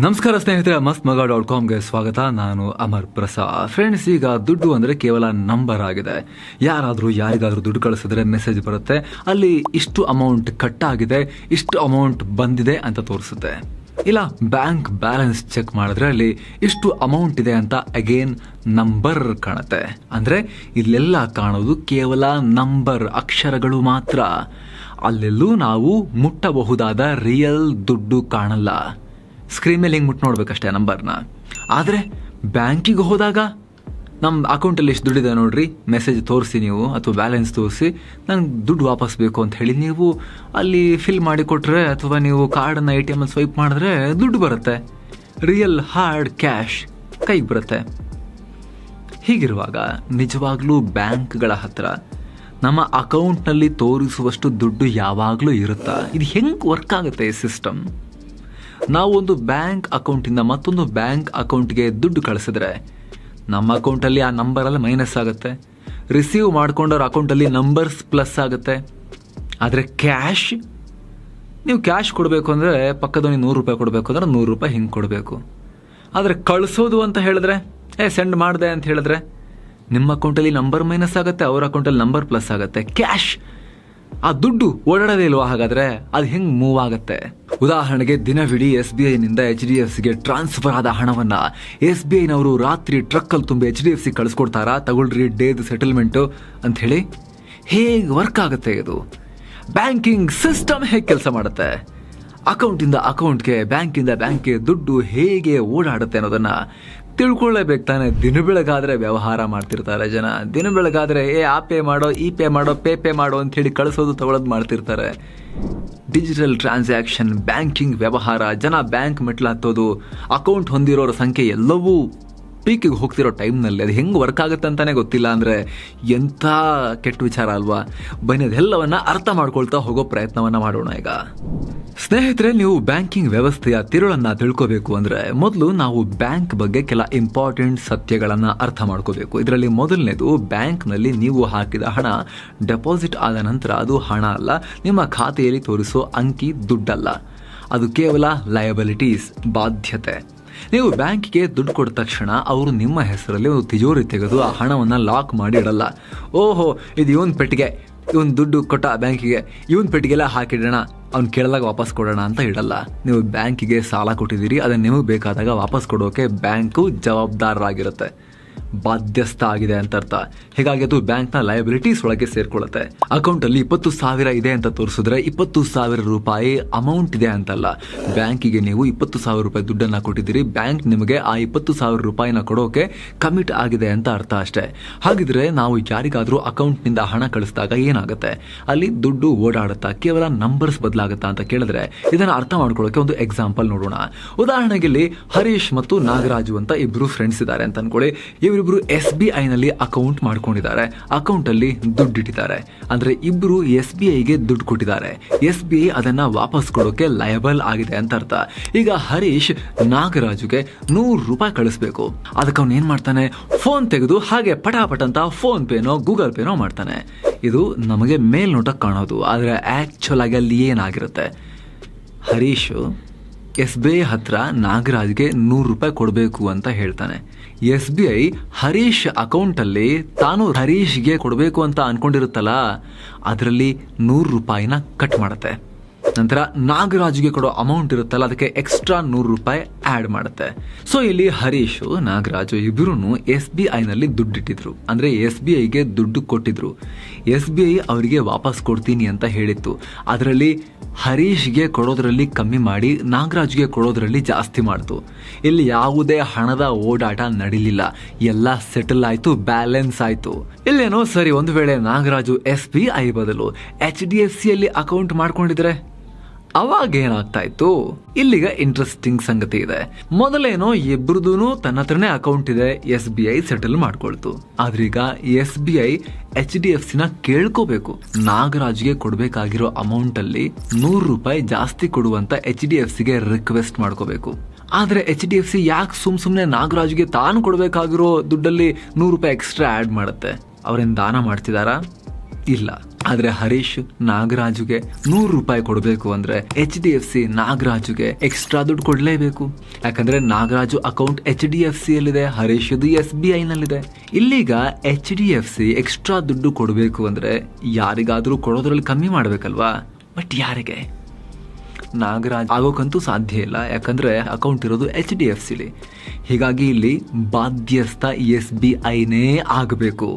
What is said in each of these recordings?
ನಮಸ್ಕಾರ ಸ್ನೇಹಿತರೆ ಮಸ್ತ್ ಮಗ ಡಾಟ್ ಕಾಮ್ಗೆ ಸ್ವಾಗತ. ನಾನು ಅಮರ್ ಪ್ರಸಾದ್. ಫ್ರೆಂಡ್ಸ್ ಈಗ ದುಡ್ಡು ಅಂದರೆ ಕೇವಲ ನಂಬರ್ ಆಗಿದೆ. ಯಾರಾದರೂ, ಯಾರಿಗಾದರೂ ದುಡ್ಡು ಕಳಿಸಿದ್ರೆ ಮೆಸೇಜ್ ಬರುತ್ತೆ. ಅಲ್ಲಿ ಇಷ್ಟು ಅಮೌಂಟ್ ಕಟ್ ಆಗಿದೆ, ಇಷ್ಟು ಅಮೌಂಟ್ ಬಂದಿದೆ ಅಂತ ತೋರಿಸುತ್ತೆ. ಇಲ್ಲ ಬ್ಯಾಂಕ್ ಬ್ಯಾಲೆನ್ಸ್ ಚೆಕ್ ಮಾಡಿದ್ರೆ ಅಲ್ಲಿ ಇಷ್ಟು ಅಮೌಂಟ್ ಇದೆ ಅಂತ ಅಗೇನ್ ನಂಬರ್ ಕಾಣುತ್ತೆ. ಅಂದರೆ, ಇಲ್ಲೆಲ್ಲ ಕಾಣೋದು ಕೇವಲ ನಂಬರ್ ಅಕ್ಷರಗಳು ಮಾತ್ರ. ಅಲ್ಲೆಲ್ಲೂ ನಾವು ಮುಟ್ಟಬಹುದಾದ ರಿಯಲ್ ದುಡ್ಡು ಕಾಣಲ್ಲ. ಸ್ಕ್ರೀನ್ ಮೇಲೆ ಹಿಂಗೆ ಮುಟ್ಟು ನೋಡ್ಬೇಕಷ್ಟೇ ನಂಬರ್ನ. ಆದರೆ ಬ್ಯಾಂಕಿಗೆ ಹೋದಾಗ ನಮ್ಮ ಅಕೌಂಟಲ್ಲಿ ಎಷ್ಟು ದುಡ್ಡಿದೆ ನೋಡ್ರಿ? ಮೆಸೇಜ್ ತೋರಿಸಿ ನೀವು ಅಥವಾ ಬ್ಯಾಲೆನ್ಸ್ ತೋರಿಸಿ ನಂಗೆ ದುಡ್ಡು ವಾಪಸ್ ಬೇಕು ಅಂತ ಹೇಳಿ ನೀವು ಅಲ್ಲಿ ಫಿಲ್ ಮಾಡಿ ಕೊಟ್ಟರೆ ಅಥವಾ ನೀವು ಕಾರ್ಡನ್ನು ಎ ಟಿ ಎಮಲ್ಲಿ ಸ್ವೈಪ್ ಮಾಡಿದ್ರೆ ದುಡ್ಡು ಬರುತ್ತೆ. ರಿಯಲ್ ಹಾರ್ಡ್ ಕ್ಯಾಶ್ ಕೈಗೆ ಬರುತ್ತೆ. ಹೀಗಿರುವಾಗ ನಿಜವಾಗ್ಲೂ ಬ್ಯಾಂಕ್ಗಳ ಹತ್ರ ನಮ್ಮ ಅಕೌಂಟ್ನಲ್ಲಿ ತೋರಿಸುವಷ್ಟು ದುಡ್ಡು ಯಾವಾಗಲೂ ಇರುತ್ತಾ? ಇದು ಹೆಂಗೆ ವರ್ಕ್ ಆಗುತ್ತೆ ಈ ಸಿಸ್ಟಮ್ ನಾವು ಒಂದು ಬ್ಯಾಂಕ್ ಅಕೌಂಟಿಂದ ಮತ್ತೊಂದು ಬ್ಯಾಂಕ್ ಅಕೌಂಟ್ಗೆ ದುಡ್ಡು ಕಳಿಸಿದ್ರೆ ನಮ್ಮ ಅಕೌಂಟಲ್ಲಿ ಆ ನಂಬರಲ್ಲಿ ಮೈನಸ್ ಆಗುತ್ತೆ. ರಿಸೀವ್ ಮಾಡ್ಕೊಂಡವ್ರ ಅಕೌಂಟಲ್ಲಿ ನಂಬರ್ಸ್ ಪ್ಲಸ್ ಆಗುತ್ತೆ. ಆದರೆ ಕ್ಯಾಶ್? ನೀವು ಕ್ಯಾಶ್ ಕೊಡಬೇಕು ಅಂದರೆ ಪಕ್ಕದವನಿಗೆ ನೂರು ರೂಪಾಯಿ ಕೊಡಬೇಕು ಅಂದರೆ ನೂರು ರೂಪಾಯಿ ಹಿಂಗೆ ಕೊಡಬೇಕು. ಆದರೆ ಕಳಿಸೋದು ಅಂತ ಹೇಳಿದ್ರೆ, ಏ ಸೆಂಡ್ ಮಾಡಿದೆ ಅಂತ ಹೇಳಿದ್ರೆ, ನಿಮ್ಮ ಅಕೌಂಟಲ್ಲಿ ನಂಬರ್ ಮೈನಸ್ ಆಗುತ್ತೆ, ಅವ್ರ ಅಕೌಂಟಲ್ಲಿ ನಂಬರ್ ಪ್ಲಸ್ ಆಗುತ್ತೆ. ಕ್ಯಾಶ್? ಆ ದುಡ್ಡು ಓಡಾಡೋದೇ ಇಲ್ವಾ? ಹಾಗಾದ್ರೆ ಅದು ಹೆಂಗ್ ಮೂವ್ ಆಗುತ್ತೆ? ಉದಾಹರಣೆಗೆ ದಿನವಿಡೀ ಎಸ್ ಬಿ ಐನಿಂದ ಎಚ್ ಡಿ ಎಫ್ ಸಿಗೆ ಟ್ರಾನ್ಸ್ಫರ್ ಆದ ಹಣವನ್ನ ಎಸ್ ಬಿ ಐನವರು ರಾತ್ರಿ ಟ್ರಕ್ಕಲ್ಲಿ ತುಂಬಿ ಎಚ್ ಡಿ ಎಫ್ ಸಿ ಕಳಿಸ್ಕೊಡ್ತಾರಾ? ತಗೊಳ್ರಿ, ಡೇದ್ ಸೆಟಲ್ಮೆಂಟು ಅಂತ ಹೇಳಿ ಹೇಗೆ ವರ್ಕ್ ಆಗುತ್ತೆ ಇದು? ಬ್ಯಾಂಕಿಂಗ್ ಸಿಸ್ಟಮ್ ಹೇಗೆ ಕೆಲಸ ಮಾಡುತ್ತೆ? ಅಕೌಂಟಿಂದ ಅಕೌಂಟ್ಗೆ, ಬ್ಯಾಂಕಿಂದ ಬ್ಯಾಂಕ್ಗೆ ದುಡ್ಡು ಹೇಗೆ ಓಡಾಡುತ್ತೆ ಅನ್ನೋದನ್ನ ತಿಳ್ಕೊಳ್ಳೇಬೇಕು ತಾನೆ. ದಿನ ಬೆಳಗಾದ್ರೆ ವ್ಯವಹಾರ ಮಾಡ್ತಿರ್ತಾರೆ ಜನ. ದಿನ ಬೆಳಗಾದ್ರೆ, ಏ, ಆ ಪೇ ಮಾಡೋ, ಈ ಪೇ ಮಾಡೋ, ಪೇ ಪೇ ಮಾಡೋ ಅಂತ ಹೇಳಿ ಕಳಿಸೋದು ತಗೊಳ್ಳೋದು ಮಾಡ್ತಿರ್ತಾರೆ. ಡಿಜಿಟಲ್ ಟ್ರಾನ್ಸಾಕ್ಷನ್, ಬ್ಯಾಂಕಿಂಗ್ ವ್ಯವಹಾರ, ಜನ ಬ್ಯಾಂಕ್ ಮೆಟ್ಲು ಹತ್ತೋದು, ಅಕೌಂಟ್ ಹೊಂದಿರೋರ ಸಂಖ್ಯೆ ಎಲ್ಲವೂ ಪೀಕಿಗೆ ಹೋಗ್ತಿರೋ ಟೈಮ್ನಲ್ಲಿ ಅದು ಹೆಂಗೆ ವರ್ಕ್ ಆಗುತ್ತೆ ಅಂತಲೇ ಗೊತ್ತಿಲ್ಲ ಅಂದರೆ ಎಂಥ ಕೆಟ್ಟ ವಿಚಾರ ಅಲ್ವಾ? ಬನ್ನಿ, ಅದೆಲ್ಲವನ್ನ ಅರ್ಥ ಮಾಡ್ಕೊಳ್ತಾ ಹೋಗೋ ಪ್ರಯತ್ನವನ್ನು ಮಾಡೋಣ ಈಗ. ಸ್ನೇಹಿತರೆ, ನೀವು ಬ್ಯಾಂಕಿಂಗ್ ವ್ಯವಸ್ಥೆಯ ತಿರುಳನ್ನು ತಿಳ್ಕೋಬೇಕು ಅಂದರೆ ಮೊದಲು ನಾವು ಬ್ಯಾಂಕ್ ಬಗ್ಗೆ ಕೆಲ ಇಂಪಾರ್ಟೆಂಟ್ ಸತ್ಯಗಳನ್ನು ಅರ್ಥ ಮಾಡ್ಕೋಬೇಕು. ಇದರಲ್ಲಿ ಮೊದಲನೇದು, ಬ್ಯಾಂಕ್ನಲ್ಲಿ ನೀವು ಹಾಕಿದ ಹಣ ಡೆಪಾಸಿಟ್ ಆದ ನಂತರ ಅದು ಹಣ ಅಲ್ಲ, ನಿಮ್ಮ ಖಾತೆಯಲ್ಲಿ ತೋರಿಸೋ ಅಂಕಿ ದುಡ್ಡಲ್ಲ. ಅದು ಕೇವಲ ಲಯಬಿಲಿಟೀಸ್ ಬಾಧ್ಯತೆ. ನೀವು ಬ್ಯಾಂಕಿಗೆ ದುಡ್ಡು ಕೊಟ್ಟ ತಕ್ಷಣ ಅವರು ನಿಮ್ಮ ಹೆಸರಲ್ಲಿ ಒಂದು ತಿಜೋರಿ ತೆಗೆದು ಆ ಹಣವನ್ನು ಲಾಕ್ ಮಾಡಿ ಇಡಲ್ಲ. ಓಹೋ, ಇದು ಇವನ್ ಪೆಟ್ಟಿಗೆ. ಇವನ್ ದುಡ್ಡು ಕೊಟ್ಟ ಬ್ಯಾಂಕಿಗೆ. ಇವನ್ ಪೆಟ್ಟಿಗೆಲ್ಲ ಹಾಕಿಡೋಣ. ಅವ್ನು ಕೇಳಿದಾಗ ವಾಪಸ್ ಕೊಡೋಣ ಅಂತ ಇಡಲ್ಲ. ನೀವು ಬ್ಯಾಂಕಿಗೆ ಸಾಲ ಕೊಟ್ಟಿದ್ದೀರಿ, ಅದನ್ನು ನಿಮಗೆ ಬೇಕಾದಾಗ ವಾಪಸ್ ಕೊಡೋಕೆ ಬ್ಯಾಂಕು ಜವಾಬ್ದಾರರಾಗಿರುತ್ತೆ. ಬಾಧ್ಯಸ್ಥ ಆಗಿದೆ ಅಂತ ಅರ್ಥ. ಹೀಗಾಗಿ ಅದು ನ ಲಯಬಿಲಿಟೀಸ್ ಒಳಗೆ ಸೇರ್ಕೊಳ್ಳುತ್ತೆ. ಅಕೌಂಟ್ ಅಲ್ಲಿ ಇಪ್ಪತ್ತು ಸಾವಿರ ಇದೆ ಅಂತ ತೋರಿಸಿದ್ರೆ ಇಪ್ಪತ್ತು ಸಾವಿರ ರೂಪಾಯಿ ಅಮೌಂಟ್ ಇದೆ ಅಂತಲ್ಲ. ಬ್ಯಾಂಕಿಗೆ ನೀವು ಇಪ್ಪತ್ತು ಸಾವಿರ ರೂಪಾಯಿ ದುಡ್ಡನ್ನ ಕೊಟ್ಟಿದ್ದೀರಿ. ಬ್ಯಾಂಕ್ ನಿಮಗೆ ಆ ಇಪ್ಪತ್ತು ಸಾವಿರ ರೂಪಾಯಿನ ಕೊಡೋಕೆ ಕಮಿಟ್ ಆಗಿದೆ ಅಂತ ಅರ್ಥ ಅಷ್ಟೇ. ಹಾಗಿದ್ರೆ ನಾವು ಯಾರಿಗಾದ್ರೂ ಅಕೌಂಟ್ನಿಂದ ಹಣ ಕಳಿಸಿದಾಗ ಏನಾಗುತ್ತೆ? ಅಲ್ಲಿ ದುಡ್ಡು ಓಡಾಡುತ್ತಾ ಕೇವಲ ನಂಬರ್ಸ್ ಬದಲಾಗುತ್ತಾ ಅಂತ ಕೇಳಿದ್ರೆ ಇದನ್ನ ಅರ್ಥ ಮಾಡ್ಕೊಳ್ಳೋಕೆ ಒಂದು ಎಕ್ಸಾಂಪಲ್ ನೋಡೋಣ. ಉದಾಹರಣೆಗೆ ಇಲ್ಲಿ ಹರೀಶ್ ಮತ್ತು ನಾಗರಾಜು ಅಂತ ಇಬ್ರು ಫ್ರೆಂಡ್ಸ್ ಇದ್ದಾರೆ ಅಂತ ಅನ್ಕೊಳ್ಳಿ. ಇವರಿಬ್ರು ಎಸ್ ಬಿ ಐನಲ್ಲಿ ಅಕೌಂಟ್ ಮಾಡ್ಕೊಂಡಿದ್ದಾರೆ. ಅಕೌಂಟ್ ಅಲ್ಲಿ ದುಡ್ಡು ಇಟ್ಟಿದ್ದಾರೆ. ಅಂದ್ರೆ ಇಬ್ರು ಎಸ್ ಬಿ ಐಗೆ ದುಡ್ಡು ಕೊಟ್ಟಿದ್ದಾರೆ. ಎಸ್ ಬಿ ಐ ಅದನ್ನ ವಾಪಸ್ ಕೊಡೋಕೆ ಲಯಬಲ್ ಆಗಿದೆ ಅಂತ ಅರ್ಥ. ಈಗ ಹರೀಶ್ ನಾಗರಾಜುಗೆ ನೂರು ರೂಪಾಯಿ ಕಳಿಸ್ಬೇಕು. ಅದಕ್ಕೆ ಅವನು ಏನ್ ಮಾಡ್ತಾನೆ? ಫೋನ್ ತೆಗೆದು ಹಾಗೆ ಪಟಾಪಟ ಅಂತ ಫೋನ್ ಪೇನೋ, ಗೂಗಲ್ ಪೇನೋ ಮಾಡ್ತಾನೆ. ಇದು ನಮಗೆ ಮೇಲ್ನೋಟಕ್ಕೆ ಕಾಣೋದು. ಆದ್ರೆ ಆಕ್ಚುಲ್ ಆಗಿ ಅಲ್ಲಿ ಏನಾಗಿರುತ್ತೆ? ಹರೀಶ್ ಎಸ್ ಬಿ ಐ ಹತ್ರ ನಾಗರಾಜ್ಗೆ ನೂರು ರೂಪಾಯಿ ಕೊಡಬೇಕು ಅಂತ ಹೇಳ್ತಾನೆ. ಎಸ್ ಬಿ ಐ ಹರೀಶ್ ಅಕೌಂಟಲ್ಲಿ ತಾನು ಹರೀಶ್ಗೆ ಕೊಡಬೇಕು ಅಂತ ಅನ್ಕೊಂಡಿರುತ್ತಲ್ಲ, ಅದರಲ್ಲಿ ನೂರು ರೂಪಾಯಿನ ಕಟ್ ಮಾಡುತ್ತೆ. ನಂತರ ನಾಗರಾಜ್ಗೆ ಕೊಡೋ ಅಮೌಂಟ್ ಇರುತ್ತಲ್ಲ, ಅದಕ್ಕೆ ಎಕ್ಸ್ಟ್ರಾ ನೂರು ರೂಪಾಯಿ ಆ್ಯಡ್ ಮಾಡುತ್ತೆ. ಸೊ ಇಲ್ಲಿ ಹರೀಶ್, ನಾಗರಾಜು ಇಬ್ಬರೂ ಎಸ್ ಬಿ ಐನಲ್ಲಿ ದುಡ್ಡಿಟ್ಟಿದ್ರು. ಅಂದ್ರೆ ಎಸ್ ಬಿ ಐಗೆ ದುಡ್ಡು ಕೊಟ್ಟಿದ್ರು. ಎಸ್ ಬಿ ಐ ಅವರಿಗೆ ವಾಪಸ್ ಕೊಡ್ತೀನಿ ಅಂತ ಹೇಳಿತ್ತು. ಅದರಲ್ಲಿ ಹರೀಶ್ಗೆ ಕೊಡೋದ್ರಲ್ಲಿ ಕಮ್ಮಿ ಮಾಡಿ ನಾಗರಾಜ್ಗೆ ಕೊಡೋದ್ರಲ್ಲಿ ಜಾಸ್ತಿ ಮಾಡ್ತು. ಇಲ್ಲಿ ಯಾವುದೇ ಹಣದ ಓಡಾಟ ನಡೀಲಿಲ್ಲ. ಎಲ್ಲ ಸೆಟಲ್ ಆಯಿತು ಬ್ಯಾಲೆನ್ಸ್ ಆಯಿತು. ಇಲ್ಲೇನೋ, ಸರಿ, ಒಂದು ವೇಳೆ ನಾಗರಾಜು ಎಸ್ ಬಿ ಐ ಬದಲು ಎಚ್ ಡಿ ಎಫ್ ಸಿಯಲ್ಲಿ ಅಕೌಂಟ್ ಮಾಡ್ಕೊಂಡಿದ್ರೆ? ಅವಾಗ ಏನಾಗ್ತಾ ಇತ್ತು? ಇಲ್ಲಿಗ ಇಂಟ್ರೆಸ್ಟಿಂಗ್ ಸಂಗತಿ ಇದೆ. ಮೊದಲೇನೋ ಇಬ್ರದೂ ತನ್ನ ಹತ್ರನೇ ಅಕೌಂಟ್ ಇದೆ ಎಸ್ ಬಿ ಐ ಸೆಟಲ್ ಮಾಡ್ಕೊಳ್ತು. ಆದ್ರೀಗ S B I H D F ಸಿನ ಕೇಳ್ಕೋಬೇಕು. ನಾಗರಾಜ್ಗೆ ಕೊಡ್ಬೇಕಾಗಿರೋ ಅಮೌಂಟ್ ಅಲ್ಲಿ ನೂರು ರೂಪಾಯಿ ಜಾಸ್ತಿ ಕೊಡುವಂತ ಎಚ್ ಡಿ ಎಫ್ ಸಿಗೆ ರಿಕ್ವೆಸ್ಟ್ ಮಾಡ್ಕೋಬೇಕು. ಆದ್ರೆ ಎಚ್ ಡಿ ಎಫ್ ಸಿ ಯಾಕೆ ಸುಮ್ ಸುಮ್ನೆ ನಾಗರಾಜ್ಗೆ ತಾನು ಕೊಡ್ಬೇಕಾಗಿರೋ ದುಡ್ಡಲ್ಲಿ ನೂರು ರೂಪಾಯಿ ಎಕ್ಸ್ಟ್ರಾ ಆಡ್ ಮಾಡುತ್ತೆ? ಅವ್ರೇನ್ ದಾನ ಮಾಡ್ತಿದಾರಾ? ಇಲ್ಲ. ಆದ್ರೆ ಹರೀಶ್ ನಾಗರಾಜುಗೆ ನೂರು ರೂಪಾಯಿ ಕೊಡಬೇಕು ಅಂದ್ರೆ ಎಚ್ ಡಿ ಎಫ್ ಸಿ ನಾಗರಾಜುಗೆ ಎಕ್ಸ್ಟ್ರಾ ದುಡ್ಡು ಕೊಡಲೇಬೇಕು. ಯಾಕಂದ್ರೆ Nagaraju account H D F C ಅಲ್ಲಿದೆ ಹರೀಶ್ ಎಸ್ ಬಿ ಐ ನಲ್ಲಿದೆ. ಇಲ್ಲಿಗ H D F C extra ದುಡ್ಡು ಕೊಡಬೇಕು ಅಂದ್ರೆ ಯಾರಿಗಾದ್ರೂ ಕೊಡೋದ್ರಲ್ಲಿ ಕಮ್ಮಿ ಮಾಡ್ಬೇಕಲ್ವಾ? ಬಟ್ ಯಾರಿಗೆ? ನಾಗರಾಜ್ ಆಗೋಕ್ಕಂತೂ ಸಾಧ್ಯ ಇಲ್ಲ. ಯಾಕಂದ್ರೆ ಅಕೌಂಟ್ ಇರೋದು ಎಚ್ ಡಿ ಎಫ್ ಸಿಲಿ ಹೀಗಾಗಿ ಇಲ್ಲಿ ಬಾಧ್ಯಸ್ಥ ಎಸ್ ಬಿ ಐನೇ ಆಗಬೇಕು.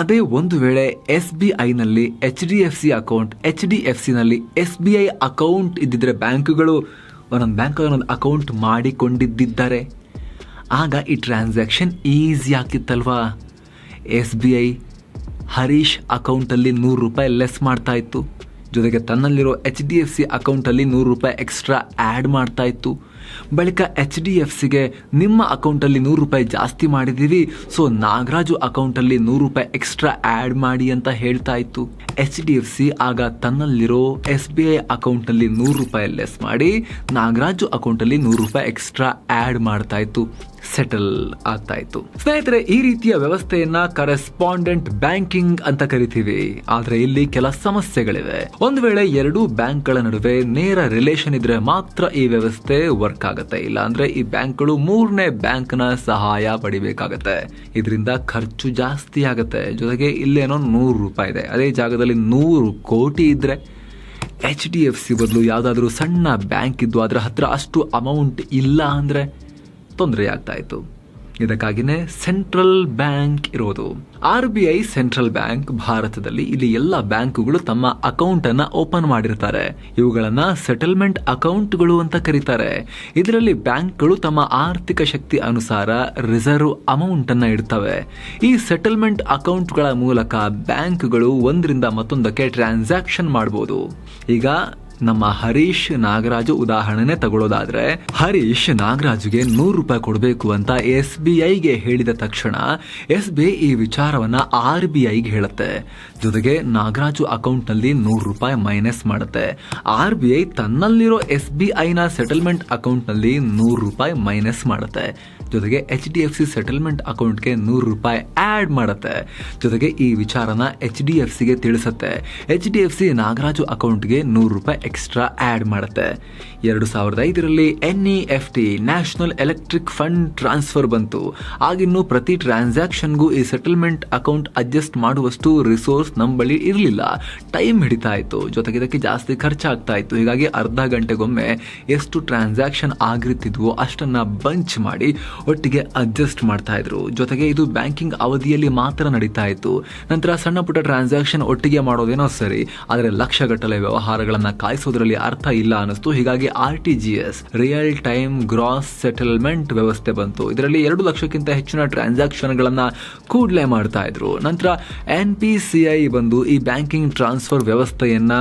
ಅದೇ ಒಂದು ವೇಳೆ S B ಐನಲ್ಲಿ H D F C account H D F ಸಿನಲ್ಲಿ S B I account ಇದ್ದಿದ್ರೆ ಬ್ಯಾಂಕ್ಗಳು ಒಂದೊಂದು ಬ್ಯಾಂಕ್ ಒಂದೊಂದು ಅಕೌಂಟ್ ಮಾಡಿಕೊಂಡಿದ್ದಿದ್ದಾರೆ. ಆಗ ಈ ಟ್ರಾನ್ಸಾಕ್ಷನ್ ಈಸಿ ಆಗ್ತಿತ್ತಲ್ವಾ? ಎಸ್ ಬಿ ಐ ಹರೀಶ್ ಅಕೌಂಟಲ್ಲಿ ನೂರು ರೂಪಾಯಿ ಲೆಸ್ ಮಾಡ್ತಾ ಇತ್ತು. ಜೊತೆಗೆ ತನ್ನಲ್ಲಿರೋ ಎಚ್ ಡಿ ಎಫ್ ಸಿ ಅಕೌಂಟಲ್ಲಿ ನೂರು ರೂಪಾಯಿ ಎಕ್ಸ್ಟ್ರಾ ಆ್ಯಡ್ ಮಾಡ್ತಾ ಇತ್ತು. ಬಳಿಕ ಎಚ್ ಡಿ ಎಫ್ ಸಿಗೆ ನಿಮ್ಮ ಅಕೌಂಟಲ್ಲಿ ನೂರು ರೂಪಾಯಿ ಜಾಸ್ತಿ ಮಾಡಿದ್ದೀವಿ, ಸೊ ನಾಗರಾಜು ಅಕೌಂಟಲ್ಲಿ ನೂರು ರೂಪಾಯಿ ಎಕ್ಸ್ಟ್ರಾ ಆ್ಯಡ್ ಮಾಡಿ ಅಂತ ಹೇಳ್ತಾ ಇತ್ತು. ಎಚ್ ಡಿ ಎಫ್ ಸಿ ಆಗ ತನ್ನಲ್ಲಿರೋ ಎಸ್ ಬಿ ಐ ಅಕೌಂಟಲ್ಲಿ ನೂರು ರೂಪಾಯಿ ಲೆಸ್ ಮಾಡಿ, ನಾಗರಾಜು ಅಕೌಂಟಲ್ಲಿ ನೂರು ರೂಪಾಯಿ ಎಕ್ಸ್ಟ್ರಾ ಆ್ಯಡ್ ಮಾಡ್ತಾ ಇತ್ತು. ಸೆಟಲ್ ಆಗ್ತಾ ಇತ್ತು ಸ್ನೇಹಿತರೆ, ಈ ರೀತಿಯ ವ್ಯವಸ್ಥೆಯನ್ನ ಕರೆಸ್ಪಾಂಡೆಂಟ್ ಬ್ಯಾಂಕಿಂಗ್ ಅಂತ ಕರಿತೀವಿ. ಆದ್ರೆ ಇಲ್ಲಿ ಕೆಲ ಸಮಸ್ಯೆಗಳಿವೆ. ಒಂದು ವೇಳೆ ಎರಡೂ ಬ್ಯಾಂಕ್ಗಳ ನಡುವೆ ನೇರ ರಿಲೇಷನ್ ಇದ್ರೆ ಮಾತ್ರ ಈ ವ್ಯವಸ್ಥೆ ವರ್ಕ್ ಆಗುತ್ತೆ. ಇಲ್ಲ ಅಂದ್ರೆ ಈ ಬ್ಯಾಂಕ್ಗಳು ಮೂರನೇ ಬ್ಯಾಂಕ್ನ ಸಹಾಯ ಪಡಿಬೇಕಾಗತ್ತೆ. ಇದರಿಂದ ಖರ್ಚು ಜಾಸ್ತಿ ಆಗುತ್ತೆ. ಜೊತೆಗೆ ಇಲ್ಲೇನೋ ನೂರು ರೂಪಾಯಿ ಇದೆ. ಅದೇ ಜಾಗದಲ್ಲಿ ನೂರು ಕೋಟಿ ಇದ್ರೆ ಎಚ್ ಡಿ ಎಫ್ ಸಿ ಬದಲು ಯಾವುದಾದ್ರೂ ಸಣ್ಣ ಬ್ಯಾಂಕ್ ಇದ್ದು ಅದರ ಹತ್ರ ಅಷ್ಟು ಅಮೌಂಟ್ ಇಲ್ಲ ಅಂದ್ರೆ ತೊಂದರೆ ಆಗ್ತಾ ಇತ್ತು. ಇದಕ್ಕಾಗಿನೇ ಸೆಂಟ್ರಲ್ ಬ್ಯಾಂಕ್ ಇರೋದು. R B I central bank ಭಾರತದಲ್ಲಿ ಇಲ್ಲಿ ಎಲ್ಲ ಬ್ಯಾಂಕುಗಳು ತಮ್ಮ ಅಕೌಂಟ್ ಅನ್ನ ಓಪನ್ ಮಾಡಿರ್ತಾರೆ. ಇವುಗಳನ್ನ ಸೆಟಲ್ಮೆಂಟ್ ಅಕೌಂಟ್ಗಳು ಅಂತ ಕರೀತಾರೆ. ಇದರಲ್ಲಿ ಬ್ಯಾಂಕ್ಗಳು ತಮ್ಮ ಆರ್ಥಿಕ ಶಕ್ತಿ ಅನುಸಾರ ರಿಸರ್ವ್ ಅಮೌಂಟ್ ಅನ್ನ ಇಡ್ತವೆ. ಈ ಸೆಟಲ್ಮೆಂಟ್ ಅಕೌಂಟ್ಗಳ ಮೂಲಕ ಬ್ಯಾಂಕ್ಗಳು ಒಂದರಿಂದ ಮತ್ತೊಂದಕ್ಕೆ ಟ್ರಾನ್ಸಾಕ್ಷನ್ ಮಾಡಬಹುದು ಈಗ ನಮ್ಮ ಹರೀಶ್ ನಾಗರಾಜು ಉದಾಹರಣೆ ತಗೊಳ್ಳೋದಾದ್ರೆ ಹರೀಶ್ ನಾಗರಾಜುಗೆ ನೂರು ರೂಪಾಯಿ ಕೊಡಬೇಕು ಅಂತ ಎಸ್ ಬಿ ಐಗೆ ಹೇಳಿದ ತಕ್ಷಣ ಎಸ್ ಬಿ ಐ ಈ ವಿಚಾರವನ್ನ ಆರ್ ಬಿ ಐಗೆ ಹೇಳುತ್ತೆ. ಜೊತೆಗೆ ನಾಗರಾಜು ಅಕೌಂಟ್ನಲ್ಲಿ ನೂರು ರೂಪಾಯಿ ಮೈನಸ್ ಮಾಡುತ್ತೆ. ಆರ್ ಬಿ ಐ ತನ್ನಲ್ಲಿರೋ ಎಸ್ ಬಿ ಐನ ಸೆಟಲ್ಮೆಂಟ್ ಅಕೌಂಟ್ನಲ್ಲಿ ನೂರು ರೂಪಾಯಿ ಮೈನಸ್ ಮಾಡುತ್ತೆ. ಜೊತೆಗೆ H D F C settlement ಅಕೌಂಟ್ಗೆ ನೂರು ರೂಪಾಯಿ ಆ್ಯಡ್ ಮಾಡುತ್ತೆ. ಜೊತೆಗೆ ಈ ವಿಚಾರನ ಎಚ್ ಡಿ ಎಫ್ ಸಿಗೆ ತಿಳಿಸುತ್ತೆ. H D F C Nagaraju ಅಕೌಂಟ್ಗೆ ನೂರು ರೂಪಾಯಿ ಎಕ್ಸ್ಟ್ರಾ ಆ್ಯಡ್ ಮಾಡುತ್ತೆ. ಎರಡು ಸಾವಿರದ ಐದರಲ್ಲಿ N E F T national electric fund transfer ಬಂತು. ಆಗಿನ್ನೂ ಪ್ರತಿ ಟ್ರಾನ್ಸಾಕ್ಷನ್ಗೂ ಈ ಸೆಟಲ್ಮೆಂಟ್ ಅಕೌಂಟ್ ಅಡ್ಜಸ್ಟ್ ಮಾಡುವಷ್ಟು ರಿಸೋರ್ಸ್ ನಮ್ಮ ಬಳಿ ಇರಲಿಲ್ಲ. ಟೈಮ್ ಹಿಡಿತಾ ಇತ್ತು. ಜೊತೆಗೆ ಇದಕ್ಕೆ ಜಾಸ್ತಿ ಖರ್ಚಾಗ್ತಾ ಇತ್ತು. ಹೀಗಾಗಿ ಅರ್ಧ ಗಂಟೆಗೊಮ್ಮೆ ಎಷ್ಟು ಟ್ರಾನ್ಸಾಕ್ಷನ್ ಆಗಿರ್ತಿದ್ವೋ ಅಷ್ಟನ್ನು ಬಂಚ್ ಮಾಡಿ ಒಟ್ಟಿಗೆ ಅಡ್ಜಸ್ಟ್ ಮಾಡ್ತಾ ಇದ್ರು. ಜೊತೆಗೆ ಇದು ಬ್ಯಾಂಕಿಂಗ್ ಅವಧಿಯಲ್ಲಿ ಮಾತ್ರ ನಡೀತಾ ಇತ್ತು. ನಂತರ ಸಣ್ಣ ಪುಟ್ಟ ಟ್ರಾನ್ಸಾಕ್ಷನ್ ಒಟ್ಟಿಗೆ ಮಾಡೋದೇನೋ ಸರಿ. ಆದರೆ ಲಕ್ಷಗಟ್ಟಲೆ ವ್ಯವಹಾರಗಳನ್ನು ಕಾಯಿಸೋದ್ರಲ್ಲಿ ಅರ್ಥ ಇಲ್ಲ ಅನ್ನಿಸ್ತು. ಹೀಗಾಗಿ R T G S real time gross settlement ವ್ಯವಸ್ಥೆ ಬಂತು. ಇದರಲ್ಲಿ ಎರಡು ಲಕ್ಷಕ್ಕಿಂತ ಹೆಚ್ಚಿನ ಟ್ರಾನ್ಸಾಕ್ಷನ್ ಗಳನ್ನ ಕೂಡಲೇ ಮಾಡ್ತಾ ಇದ್ರು. ನಂತರ ಎನ್ ಪಿ ಸಿ ಐ ಬಂದು ಈ ಬ್ಯಾಂಕಿಂಗ್ ಟ್ರಾನ್ಸ್ಫರ್ ವ್ಯವಸ್ಥೆಯನ್ನ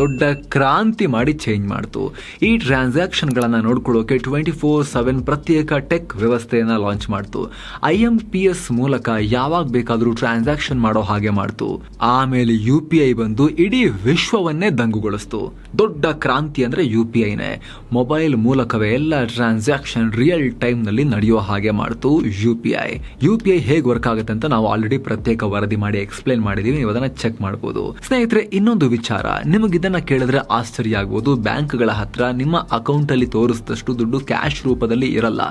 ದೊಡ್ಡ ಕ್ರಾಂತಿ ಮಾಡಿ ಚೇಂಜ್ ಮಾಡ್ತು. ಈ ಟ್ರಾನ್ಸಾಕ್ಷನ್ಗಳನ್ನು ನೋಡ್ಕೊಳ್ಳೋಕೆ ಟ್ವೆಂಟಿ ಫೋರ್ ಸೆವೆನ್ ಪ್ರತ್ಯೇಕ ಟೆಕ್ ವ್ಯವಸ್ಥೆಯನ್ನು ಲಾಂಚ್ ಮಾಡ್ತು. ಐ ಎಂ ಪಿ ಎಸ್ ಮೂಲಕ ಯಾವಾಗ ಬೇಕಾದರೂ ಟ್ರಾನ್ಸಾಕ್ಷನ್ ಮಾಡೋ ಹಾಗೆ ಮಾಡ್ತು. ಆಮೇಲೆ ಯು ಪಿ ಐ ಬಂದು ಇಡೀ ವಿಶ್ವವನ್ನೇ ದಂಗುಗೊಳಿಸ್ತು. ದೊಡ್ಡ ಕ್ರಾಂತಿ ಅಂದ್ರೆ ಯು ಪಿ ಐನೇ ಮೊಬೈಲ್ ಮೂಲಕವೇ ಎಲ್ಲ ಟ್ರಾನ್ಸಾಕ್ಷನ್ ರಿಯಲ್ ಟೈಮ್ನಲ್ಲಿ ನಡೆಯೋ ಹಾಗೆ ಮಾಡ್ತು U P I U P I ಹೇಗೆ ವರ್ಕ್ ಆಗುತ್ತೆ ಅಂತ ನಾವು ಆಲ್ರೆಡಿ ಪ್ರತ್ಯೇಕ ವರದಿ ಮಾಡಿ ಎಕ್ಸ್ಪ್ಲೈನ್ ಮಾಡಿದೀವಿ. ನೀವು ಅದನ್ನು ಚೆಕ್ ಮಾಡಬಹುದು ಸ್ನೇಹಿತರೆ, ಇನ್ನೊಂದು ವಿಚಾರ. ನಿಮಗೆ ಇದನ್ನ ಕೇಳಿದ್ರೆ ಆಶ್ಚರ್ಯ ಆಗ್ಬೋದು ಬ್ಯಾಂಕ್ಗಳ ಹತ್ರ ನಿಮ್ಮ ಅಕೌಂಟ್ ಅಲ್ಲಿ ತೋರಿಸಿದಷ್ಟು ದುಡ್ಡು ಕ್ಯಾಶ್ ರೂಪದಲ್ಲಿ ಇರಲ್ಲ.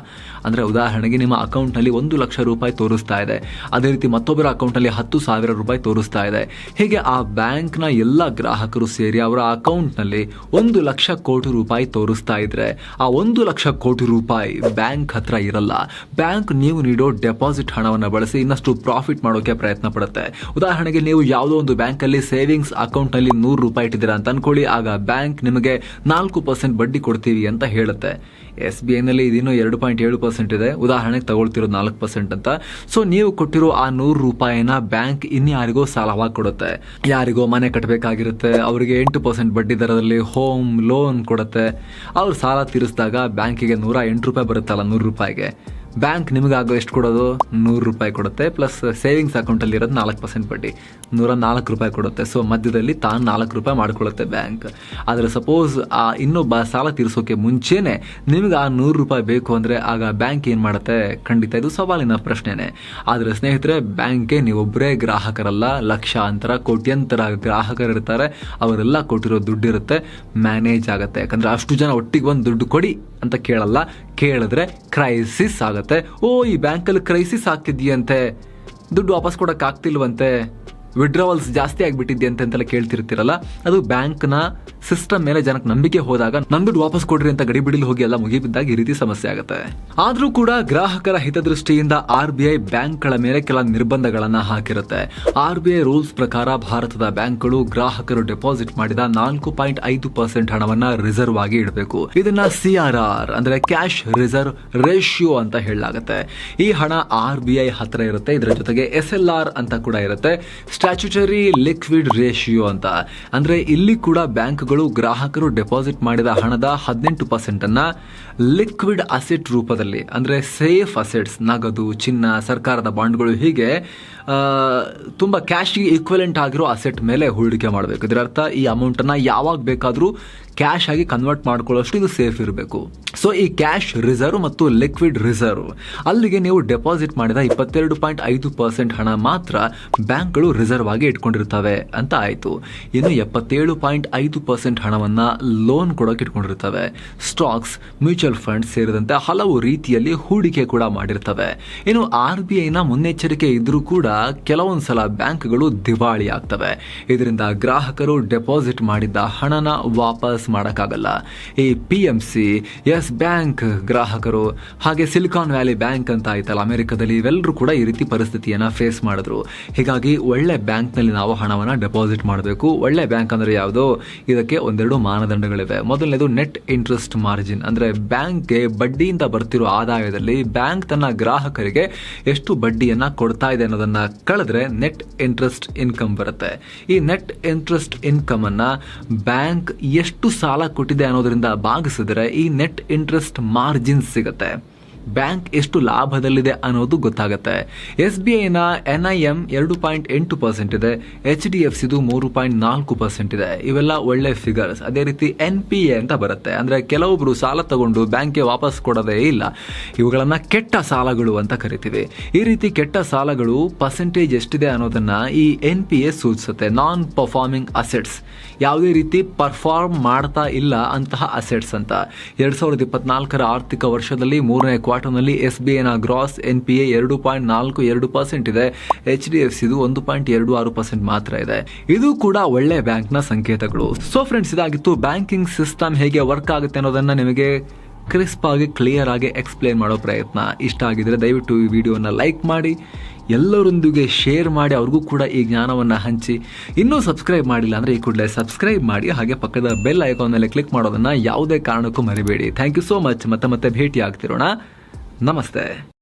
ಅಂದ್ರೆ ಉದಾಹರಣೆಗೆ ನಿಮ್ಮ ಅಕೌಂಟ್ನಲ್ಲಿ ಒಂದು ಲಕ್ಷ ರೂಪಾಯಿ ತೋರಿಸ್ತಾ ಇದೆ. ಅದೇ ರೀತಿ ಮತ್ತೊಬ್ಬರ ಅಕೌಂಟ್ ಅಲ್ಲಿ ಹತ್ತು ಸಾವಿರ ರೂಪಾಯಿ ತೋರಿಸ್ತಾ ಇದೆ. ಹೀಗೆ ಆ ಬ್ಯಾಂಕ್ನ ಎಲ್ಲ ಗ್ರಾಹಕರು ಸೇರಿ ಅವರ ಅಕೌಂಟ್ನಲ್ಲಿ ಒಂದು ಲಕ್ಷ ಕೋಟಿ ರೂಪಾಯಿ ತೋರಿಸ್ತಾ ಇದ್ರೆ, ಆ ಒಂದು ಲಕ್ಷ ಕೋಟಿ ರೂಪಾಯಿ ಬ್ಯಾಂಕ್ ಹತ್ರ ಇರಲ್ಲ. ಬ್ಯಾಂಕ್ ನೀವು ನೀಡೋ ಡೆಪಾಸಿಟ್ ಹಣವನ್ನು ಬಳಸಿ ಇನ್ನಷ್ಟು ಪ್ರಾಫಿಟ್ ಮಾಡೋಕೆ ಪ್ರಯತ್ನ ಪಡುತ್ತೆ. ಉದಾಹರಣೆಗೆ ನೀವು ಯಾವುದೋ ಒಂದು ಬ್ಯಾಂಕ್ ಅಲ್ಲಿ ಸೇವಿಂಗ್ಸ್ ಅಕೌಂಟ್ನಲ್ಲಿ ನೂರು ರೂಪಾಯಿ ಇಟ್ಟಿದ್ದೀರಾ ಅಂತ ಅನ್ಕೊಳ್ಳಿ ಆಗ ಬ್ಯಾಂಕ್ ನಿಮಗೆ ನಾಲ್ಕು ಪರ್ಸೆಂಟ್ ಬಡ್ಡಿ ಕೊಡ್ತೀವಿ ಅಂತ ಹೇಳುತ್ತೆ. ಎಸ್ ಬಿ ಐನಲ್ಲಿ ಇದಿನ್ನೂ ಎರಡು ಪಾಯಿಂಟ್ ಏಳು ಪರ್ಸೆಂಟ್ ಇದೆ. ಉದಾಹರಣೆಗೆ ತಗೊಳ್ತಿರೋ ನಾಲ್ಕು ಪರ್ಸೆಂಟ್ ಅಂತ. ಸೊ, ನೀವು ಕೊಟ್ಟಿರೋ ಆ ನೂರು ರೂಪಾಯಿನ ಬ್ಯಾಂಕ್ ಇನ್ಯಾರಿಗೋ ಸಾಲವಾಗಿ ಕೊಡುತ್ತೆ. ಯಾರಿಗೋ ಮನೆ ಕಟ್ಟಬೇಕಾಗಿರುತ್ತೆ ಅವರಿಗೆ ಎಂಟು ಪರ್ಸೆಂಟ್ ಬಡ್ಡಿ ದರದಲ್ಲಿ ಹೋಮ್ ಲೋನ್ ಕೊಡುತ್ತೆ. ಅವ್ರು ಸಾಲ ತೀರಿಸಿದಾಗ ಬ್ಯಾಂಕಿಗೆ ನೂರ ಎಂಟು ರೂಪಾಯಿ ಬರುತ್ತಲ್ಲ ನೂರು ರೂಪಾಯಿಗೆ. ಬ್ಯಾಂಕ್ ನಿಮಗಾಗೋ ಎಷ್ಟು ಕೊಡೋದು? ನೂರು ರೂಪಾಯಿ ಕೊಡುತ್ತೆ. ಪ್ಲಸ್ ಸೇವಿಂಗ್ಸ್ ಅಕೌಂಟಲ್ಲಿ ಇರೋದು ನಾಲ್ಕು ಪರ್ಸೆಂಟ್ ಬಡ್ಡಿ. ನೂರ ನಾಲ್ಕು ರೂಪಾಯಿ ಕೊಡುತ್ತೆ. ಸೊ ಮಧ್ಯದಲ್ಲಿ ತಾನು ನಾಲ್ಕು ರೂಪಾಯಿ ಮಾಡ್ಕೊಳ್ಳುತ್ತೆ ಬ್ಯಾಂಕ್. ಆದರೆ ಸಪೋಸ್, ಆ, ಇನ್ನೊಬ್ಬ ಸಾಲ ತೀರಿಸೋಕೆ ಮುಂಚೆನೆ ನಿಮಗೆ ಆ ನೂರು ರೂಪಾಯಿ ಬೇಕು ಅಂದರೆ ಆಗ ಬ್ಯಾಂಕ್ ಏನು ಮಾಡುತ್ತೆ? ಖಂಡಿತ ಇದು ಸವಾಲಿನ ಪ್ರಶ್ನೆನೇ. ಆದರೆ ಸ್ನೇಹಿತರೆ, ಬ್ಯಾಂಕ್ಗೆ ನೀವೊಬ್ಬರೇ ಗ್ರಾಹಕರಲ್ಲ. ಲಕ್ಷಾಂತರ, ಕೋಟ್ಯಂತರ ಗ್ರಾಹಕರು ಇರ್ತಾರೆ. ಅವರೆಲ್ಲ ಕೊಟ್ಟಿರೋ ದುಡ್ಡಿರುತ್ತೆ. ಮ್ಯಾನೇಜ್ ಆಗುತ್ತೆ. ಯಾಕಂದರೆ ಅಷ್ಟು ಜನ ಒಟ್ಟಿಗೆ ಒಂದು ದುಡ್ಡು ಕೊಡಿ ಅಂತ ಕೇಳಲ್ಲ. ಕೇಳಿದ್ರೆ ಕ್ರೈಸಿಸ್ ಆಗುತ್ತೆ. ಓ ಈ ಬ್ಯಾಂಕಲ್ಲಿ ಕ್ರೈಸಿಸ್ ಆಗ್ತಿದ್ಯಂತೆ. ದುಡ್ಡು ವಾಪಸ್ ಕೊಡಕ್ ಆಗ್ತಿಲ್ವಂತೆ ವಿಡ್ರಾವಲ್ಸ್ ಜಾಸ್ತಿ ಆಗಿಬಿಟ್ಟಿದ್ದೆ ಅಂತೆಲ್ಲ ಕೇಳ್ತಿರ್ತೀರಲ್ಲ, ಅದು ಬ್ಯಾಂಕ್ನ ಸಿಸ್ಟಮ್ ಮೇಲೆ ಜನಕ್ಕೆ ನಂಬಿಕೆ ಹೋದಾಗ ನಮ್ ದುಡ್ಡು ವಾಪಸ್ ಕೊಡ್ರಿ ಅಂತ ಗಡಿಬಿಡಿಲಿ ಹೋಗಿ ಎಲ್ಲ ಮುಗಿಬಿದ್ದಾಗ ಈ ರೀತಿ ಸಮಸ್ಯೆ ಆಗುತ್ತೆ. ಆದ್ರೂ ಕೂಡ ಗ್ರಾಹಕರ ಹಿತದೃಷ್ಟಿಯಿಂದ ಆರ್ ಬಿ ಐ ಬ್ಯಾಂಕ್ಗಳ ಮೇಲೆ ಕೆಲ ನಿರ್ಬಂಧಗಳನ್ನ ಹಾಕಿರುತ್ತೆ. ಆರ್ ಬಿ ಐ ರೂಲ್ಸ್ ಪ್ರಕಾರ ಭಾರತದ ಬ್ಯಾಂಕ್ಗಳು ಗ್ರಾಹಕರು ಡೆಪಾಸಿಟ್ ಮಾಡಿದ ನಾಲ್ಕು ಪಾಯಿಂಟ್ ಐದು ಪರ್ಸೆಂಟ್ ಹಣವನ್ನ ರಿಸರ್ವ್ ಆಗಿ ಇಡಬೇಕು. ಇದನ್ನ ಸಿ ಆರ್ ಆರ್ ಅಂದ್ರೆ ಕ್ಯಾಶ್ ರಿಸರ್ವ್ ರೇಷಿಯೋ ಅಂತ ಹೇಳಲಾಗುತ್ತೆ. ಈ ಹಣ ಆರ್ ಬಿ ಐ ಹತ್ರ ಇರುತ್ತೆ, ಇದರ ಜೊತೆಗೆ ಎಸ್ ಎಲ್ ಆರ್ ಅಂತ ಕೂಡ ಇರುತ್ತೆ. ಸ್ಟ್ಯಾಚ್ಯುಟರಿ ಲಿಕ್ವಿಡ್ ರೇಷಿಯೋ ಅಂತ. ಅಂದ್ರೆ ಇಲ್ಲಿ ಕೂಡ ಬ್ಯಾಂಕ್ಗಳು ಗ್ರಾಹಕರು ಡೆಪಾಸಿಟ್ ಮಾಡಿದ ಹಣದ ಹದಿನೆಂಟು ಪರ್ಸೆಂಟ್ ಅನ್ನ ಲಿಕ್ವಿಡ್ ಅಸೆಟ್ ರೂಪದಲ್ಲಿ, ಅಂದ್ರೆ ಸೇಫ್ ಅಸೆಟ್ಸ್ ನಗದು, ಚಿನ್ನ, ಸರ್ಕಾರದ ಬಾಂಡ್ಗಳು ಹೀಗೆ ತುಂಬಾ ಕ್ಯಾಶ್ಗೆ ಈಕ್ವಲೆಂಟ್ ಆಗಿರೋ ಅಸೆಟ್ ಮೇಲೆ ಹೂಡಿಕೆ ಮಾಡಬೇಕು. ಇದರ ಅರ್ಥ ಈ ಅಮೌಂಟನ್ನು ಯಾವಾಗ ಬೇಕಾದರೂ ಕ್ಯಾಶ್ ಆಗಿ ಕನ್ವರ್ಟ್ ಮಾಡ್ಕೊಳ್ಳೋಷ್ಟು ಇದು ಸೇಫ್ ಇರಬೇಕು. ಸೊ ಈ ಕ್ಯಾಶ್ ರಿಸರ್ವ್ ಮತ್ತು ಲಿಕ್ವಿಡ್ ರಿಸರ್ವ್ ಅಲ್ಲಿಗೆ ನೀವು ಡೆಪಾಸಿಟ್ ಮಾಡಿದ ಇಪ್ಪತ್ತೆರಡು ಪಾಯಿಂಟ್ ಐದು ಪರ್ಸೆಂಟ್ ಹಣ ಮಾತ್ರ ಬ್ಯಾಂಕ್ಗಳು ರಿಸರ್ವ್ ಆಗಿ ಇಟ್ಕೊಂಡಿರ್ತವೆ ಅಂತ ಆಯಿತು. ಇನ್ನು ಎಪ್ಪತ್ತೇಳು ಪಾಯಿಂಟ್ ಐದು ಪರ್ಸೆಂಟ್ ಹಣವನ್ನು ಲೋನ್ ಕೊಡೋಕೆ ಇಟ್ಕೊಂಡಿರ್ತವೆ. ಸ್ಟಾಕ್ಸ್ ಮ್ಯೂಚುವಲ್ ಫಂಡ್ ಸೇರಿದಂತೆ ಹಲವು ರೀತಿಯಲ್ಲಿ ಹೂಡಿಕೆ ಕೂಡ ಮಾಡಿರ್ತವೆ. ಇನ್ನು ಆರ್ ಬಿ ಐನ ಮುನ್ನೆಚ್ಚರಿಕೆ ಇದ್ರೂ ಕೂಡ ಕೆಲವೊಂದ್ಸಲ ಬ್ಯಾಂಕ್ಗಳು ದಿವಾಳಿ ಆಗ್ತವೆ. ಇದರಿಂದ ಗ್ರಾಹಕರು ಡೆಪಾಸಿಟ್ ಮಾಡಿದ್ದ ಹಣನ ವಾಪಸ್ ಮಾಡೋಕ್ಕಾಗಲ್ಲ. ಈ P M C, Yes Bank ಗ್ರಾಹಕರು ಹಾಗೆ ಸಿಲಿಕಾನ್ ವ್ಯಾಲಿ ಬ್ಯಾಂಕ್ ಅಂತ ಆಯ್ತಲ್ಲ ಅಮೆರಿಕದಲ್ಲಿ ಇವೆಲ್ಲರೂ ಕೂಡ ಈ ರೀತಿ ಪರಿಸ್ಥಿತಿಯನ್ನು ಫೇಸ್ ಮಾಡಿದ್ರು. ಹೀಗಾಗಿ ಒಳ್ಳೆ ಬ್ಯಾಂಕ್ನಲ್ಲಿ ನಾವು ಹಣವನ್ನು ಡೆಪಾಸಿಟ್ ಮಾಡಬೇಕು. ಒಳ್ಳೆ ಬ್ಯಾಂಕ್ ಅಂದರೆ ಯಾವುದು? ಇದಕ್ಕೆ ಒಂದೆರಡು ಮಾನದಂಡಗಳಿವೆ. ಮೊದಲನೇದು ನೆಟ್ ಇಂಟ್ರೆಸ್ಟ್ ಮಾರ್ಜಿನ್. ಅಂದರೆ ಬ್ಯಾಂಕ್ಗೆ ಬಡ್ಡಿಯಿಂದ ಬರ್ತಿರೋ ಆದಾಯದಲ್ಲಿ ಬ್ಯಾಂಕ್ ತನ್ನ ಗ್ರಾಹಕರಿಗೆ ಎಷ್ಟು ಬಡ್ಡಿಯನ್ನು ಕೊಡ್ತಾ ಇದೆ ಅನ್ನೋದನ್ನ ಕಳೆದ್ರೆ ನೆಟ್ ಇಂಟ್ರೆಸ್ಟ್ ಇನ್ಕಮ್ ಬರುತ್ತೆ. ಈ ನೆಟ್ ಇಂಟ್ರೆಸ್ಟ್ ಇನ್ಕಮ್ ಅನ್ನ ಬ್ಯಾಂಕ್ ಎಷ್ಟು ಸಾಲ ಕೊಟ್ಟಿದೆ ಅನ್ನೋದ್ರಿಂದ ಭಾಗಿಸಿದ್ರೆ ಈ ನೆಟ್ ಇಂಟ್ರೆಸ್ಟ್ ಮಾರ್ಜಿನ್ ಸಿಗುತ್ತೆ. ಬ್ಯಾಂಕ್ ಎಷ್ಟು ಲಾಭದಲ್ಲಿದೆ ಅನ್ನೋದು ಗೊತ್ತಾಗುತ್ತೆ. ಎಸ್ ಬಿ ಐನ ಎನ್ ಐ ಎಂ ಎರಡು ಪಾಯಿಂಟ್ ಎಂಟು ಪರ್ಸೆಂಟ್ ಇದೆ. ಎಚ್ ಡಿ ಎಫ್ ಸಿದು ಮೂರು ಪಾಯಿಂಟ್ ನಾಲ್ಕು ಪರ್ಸೆಂಟ್ ಇದೆ. ಇವೆಲ್ಲ ಒಳ್ಳೆ ಫಿಗರ್ಸ್ ಅದೇ ರೀತಿ ಎನ್ ಪಿ ಎ ಅಂತ ಬರುತ್ತೆ. ಅಂದ್ರೆ ಕೆಲವೊಬ್ರು ಸಾಲ ತಗೊಂಡು ಬ್ಯಾಂಕ್ಗೆ ವಾಪಸ್ ಕೊಡೋದೇ ಇಲ್ಲ. ಇವುಗಳನ್ನ ಕೆಟ್ಟ ಸಾಲಗಳು ಅಂತ ಕರಿತೀವಿ. ಈ ರೀತಿ ಕೆಟ್ಟ ಸಾಲಗಳು ಪರ್ಸೆಂಟೇಜ್ ಎಷ್ಟಿದೆ ಅನ್ನೋದನ್ನ ಈ ಎನ್ ಪಿ ಎ ಸೂಚಿಸುತ್ತೆ. ನಾನ್ ಪರ್ಫಾರ್ಮಿಂಗ್ ಅಸೆಟ್ಸ್ ಯಾವುದೇ ರೀತಿ ಪರ್ಫಾರ್ಮ್ ಮಾಡ್ತಾ ಇಲ್ಲ ಅಂತಹ ಅಸೆಟ್ಸ್ ಅಂತ. ಎರಡ್ ಸಾವಿರದ ಇಪ್ಪತ್ನಾಲ್ಕರ ಆರ್ಥಿಕ ವರ್ಷದಲ್ಲಿ ಮೂರನೇ ಕ್ವಾರ್ಟರ್ನಲ್ಲಿ ಎಸ್ ಬಿ ಐನ ಗ್ರಾಸ್ ಎನ್ ಪಿ ಎ ಎರಡು ಪಾಯಿಂಟ್ ನಾಲ್ಕು ಎರಡು ಪರ್ಸೆಂಟ್ ಇದೆ. ಎಚ್ ಡಿ ಎಫ್ ಸಿದು ಒಂದು ಪಾಯಿಂಟ್ ಎರಡು ಆರು ಪರ್ಸೆಂಟ್ ಮಾತ್ರ ಇದೆ. ಇದು ಕೂಡ ಒಳ್ಳೆ ಬ್ಯಾಂಕ್ನ ಸಂಕೇತಗಳು. ಸೊ ಫ್ರೆಂಡ್ಸ್ ಇದಾಗಿತ್ತು ಬ್ಯಾಂಕಿಂಗ್ ಸಿಸ್ಟಮ್ ಹೇಗೆ ವರ್ಕ್ ಆಗುತ್ತೆ ಅನ್ನೋದನ್ನ ನಿಮಗೆ ಕ್ರಿಸ್ಪ್ ಆಗಿ, ಕ್ಲಿಯರ್ ಆಗಿ ಎಕ್ಸ್ಪ್ಲೇನ್ ಮಾಡೋ ಪ್ರಯತ್ನ. ಇಷ್ಟ ಆಗಿದ್ರೆ ದಯವಿಟ್ಟು ಈ ವಿಡಿಯೋನ ಲೈಕ್ ಮಾಡಿ, ಎಲ್ಲರೊಂದಿಗೆ ಶೇರ್ ಮಾಡಿ, ಅವ್ರಿಗೂ ಕೂಡ ಈ ಜ್ಞಾನವನ್ನು ಹಂಚಿ. ಇನ್ನೂ ಸಬ್ಸ್ಕ್ರೈಬ್ ಮಾಡಿಲ್ಲ ಅಂದರೆ ಈ ಕೂಡಲೇ ಸಬ್ಸ್ಕ್ರೈಬ್ ಮಾಡಿ, ಹಾಗೆ ಪಕ್ಕದ ಬೆಲ್ ಐಕಾನ್ ಮೇಲೆ ಕ್ಲಿಕ್ ಮಾಡೋದನ್ನ ಯಾವುದೇ ಕಾರಣಕ್ಕೂ ಮರಿಬೇಡಿ. ಥ್ಯಾಂಕ್ ಯು ಸೋ ಮಚ್ ಮತ್ತೆ ಮತ್ತೆ ಭೇಟಿ ಆಗ್ತಿರೋಣ नमस्ते।